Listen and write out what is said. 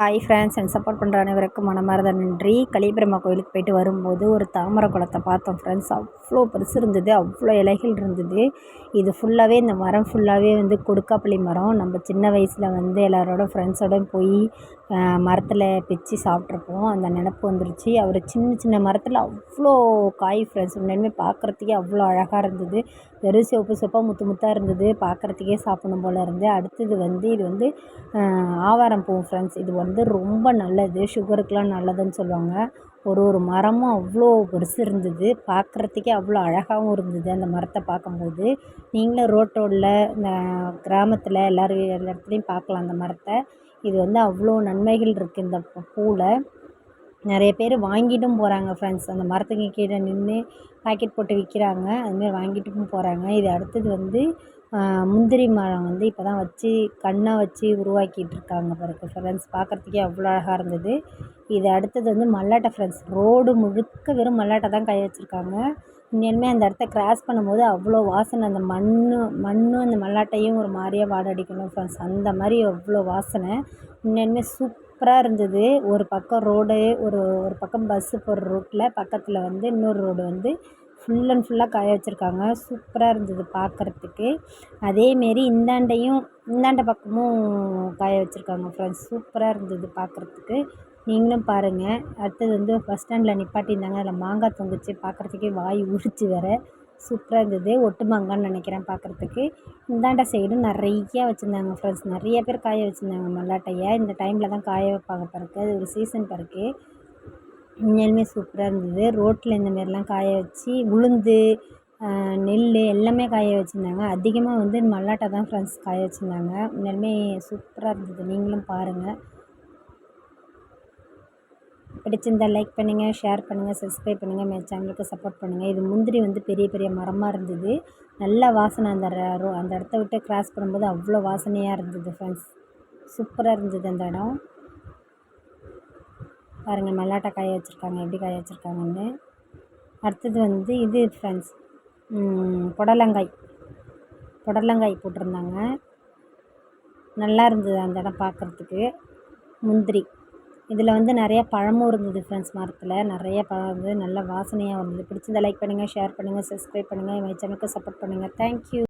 Hi friends and support பண்ணுற அனைவருக்கும் மனமார்ந்த நன்றி. கலிபிரம்மா கோயிலுக்கு போயிட்டு வரும்போது ஒரு தாமரை குளத்தை பார்த்தோம் ஃப்ரெண்ட்ஸ் அவ்வளோ பெருசு இருந்தது அவ்வளோ இலைகள் இருந்தது. இது ஃபுல்லாகவே இந்த மரம் ஃபுல்லாகவே வந்து கொடுக்காப்புளி மரம். நம்ம சின்ன வயசில் வந்து எல்லாரோட ஃப்ரெண்ட்ஸோட போய் மரத்தில் பிச்சு சாப்பிட்ருப்போம் அந்த நினப்பு வந்துருச்சு. அவர் சின்ன சின்ன மரத்தில் அவ்வளோ காய் ஃப்ரெண்ட்ஸ் உண்மையுமே பார்க்குறதுக்கே அவ்வளோ அழகாக இருந்தது. வெறும் சிவப்பு சிவப்பாக முத்து முத்தாக இருந்தது. பார்க்குறதுக்கே சாப்பிடணும் போல் இருந்து. அடுத்தது வந்து இது வந்து ஆவாரம் பூ ஃப்ரெண்ட்ஸ் இது வந்து ரொம்ப நல்லது. சுகருக்கெலாம் நல்லதுன்னு சொல்லுவாங்க. ஒரு ஒரு மரமும் அவ்வளோ பெருசு இருந்தது. பார்க்குறதுக்கே அவ்வளோ அழகாகவும் இருந்தது அந்த மரத்தை பார்க்கும்போது. நீங்களும் ரோட்டோடில் இந்த கிராமத்தில் எல்லோரும் எல்லா இடத்துலையும் பார்க்கலாம் அந்த மரத்தை. இது வந்து அவ்வளோ நன்மைகள் இருக்குது இந்த பூவில் நிறைய பேர் வாங்கிட்டும் போகிறாங்க ஃப்ரெண்ட்ஸ் அந்த மரத்துக்கு கீழே நின்று பாக்கெட் போட்டு விற்கிறாங்க அதுமாரி வாங்கிட்டும் போகிறாங்க இது அடுத்தது வந்து முந்திரி மரம் வந்து இப்போ தான் வச்சு கண்ணாக வச்சு உருவாக்கிட்டு இருக்காங்க பாருங்க ஃப்ரெண்ட்ஸ் பார்க்குறதுக்கே அவ்வளோ அழகாக இருந்தது. இது அடுத்தது வந்து மல்லாட்டை ஃப்ரெண்ட்ஸ் ரோடு முழுக்க வெறும் மல்லாட்டை தான் காய வச்சுருக்காங்க. உண்மையாலுமே அந்த இடத்த கிராஸ் பண்ணும்போது அவ்வளோ வாசனை அந்த மண்ணும் மண்ணும் அந்த மல்லாட்டையும் ஒரு மாதிரியா வாடடிக்கணும் ஃப்ரெண்ட்ஸ் அந்த மாதிரி அவ்வளோ வாசனை. உண்மையாலுமே சூப்பராக இருந்தது. ஒரு பக்கம் ரோடு ஒரு ஒரு பக்கம் பஸ்ஸு போகிற ரூட்டில் பக்கத்தில் வந்து இன்னொரு ரோடு வந்து ஃபுல் அண்ட் ஃபுல்லாக காய வச்சுருக்காங்க. சூப்பராக இருந்தது பார்க்குறதுக்கு அதேமாரி இந்தாண்டையும் இந்தாண்ட பக்கமும் காய வச்சுருக்காங்க ஃப்ரெண்ட்ஸ் சூப்பராக இருந்தது பார்க்குறதுக்கு நீங்களும் பாருங்கள் அடுத்தது வந்து பஸ் ஸ்டாண்டில் நிப்பாட்டியிருந்தாங்க. அதில் மாங்காய் தொங்குச்சு. பார்க்குறதுக்கே வாய் உரிச்சு வேறு. சூப்பராக இருந்தது. ஒட்டு மாங்கான்னு நினைக்கிறேன் பார்க்குறதுக்கு இந்தாண்ட சைடும் நிறையா வச்சுருந்தாங்க ஃப்ரெண்ட்ஸ் நிறைய பேர் காய வச்சுருந்தாங்க மல்லாட்டையை. இந்த டைமில் தான் காய வைப்பாங்க பிறகு அது ஒரு சீசன் பிறகு உண்மையாலுமே சூப்பராக இருந்தது. ரோட்டில் இந்த மாரிலாம் காய வச்சு உளுந்து நெல் எல்லாமே காய வச்சுருந்தாங்க. அதிகமாக வந்து மல்லாட்டை தான் ஃப்ரெண்ட்ஸ் காய வச்சுருந்தாங்க. உண்மையாலுமே சூப்பராக இருந்தது. நீங்களும் பாருங்கள் பிடிச்சிருந்தா லைக் பண்ணுங்கள் ஷேர் பண்ணுங்கள் சப்ஸ்கிரைப் பண்ணுங்கள் என் சேனலுக்கு சப்போர்ட் பண்ணுங்கள் இது முந்திரி வந்து பெரிய பெரிய மரமாக இருந்தது. நல்ல வாசனை அந்த ரோ அந்த இடத்த விட்டு கிராஸ் பண்ணும்போது அவ்வளோ வாசனையாக இருந்தது ஃப்ரெண்ட்ஸ் சூப்பராக இருந்தது அந்த இடம். பாருங்கள் மல்லாட்டை காய வச்சுருக்காங்க. எப்படி காய வச்சுருக்காங்கன்னு. அடுத்தது வந்து இது ஃப்ரெண்ட்ஸ் புடலங்காய். புடலங்காய் போட்டிருந்தாங்க. நல்லா இருந்தது அந்த இடம் பார்க்குறதுக்கு முந்திரி. இதில் வந்து நிறைய பழமும் இருந்தது ஃப்ரெண்ட்ஸ் மரத்தில். நிறைய பழம் இருந்தது நல்ல வாசனையாக இருந்தது பிடிச்சதை லைக் பண்ணுங்கள் ஷேர் பண்ணுங்கள் சப்ஸ்கிரைப் பண்ணுங்கள் என் சேனலுக்கு சப்போர்ட் பண்ணுங்கள் தேங்க்யூ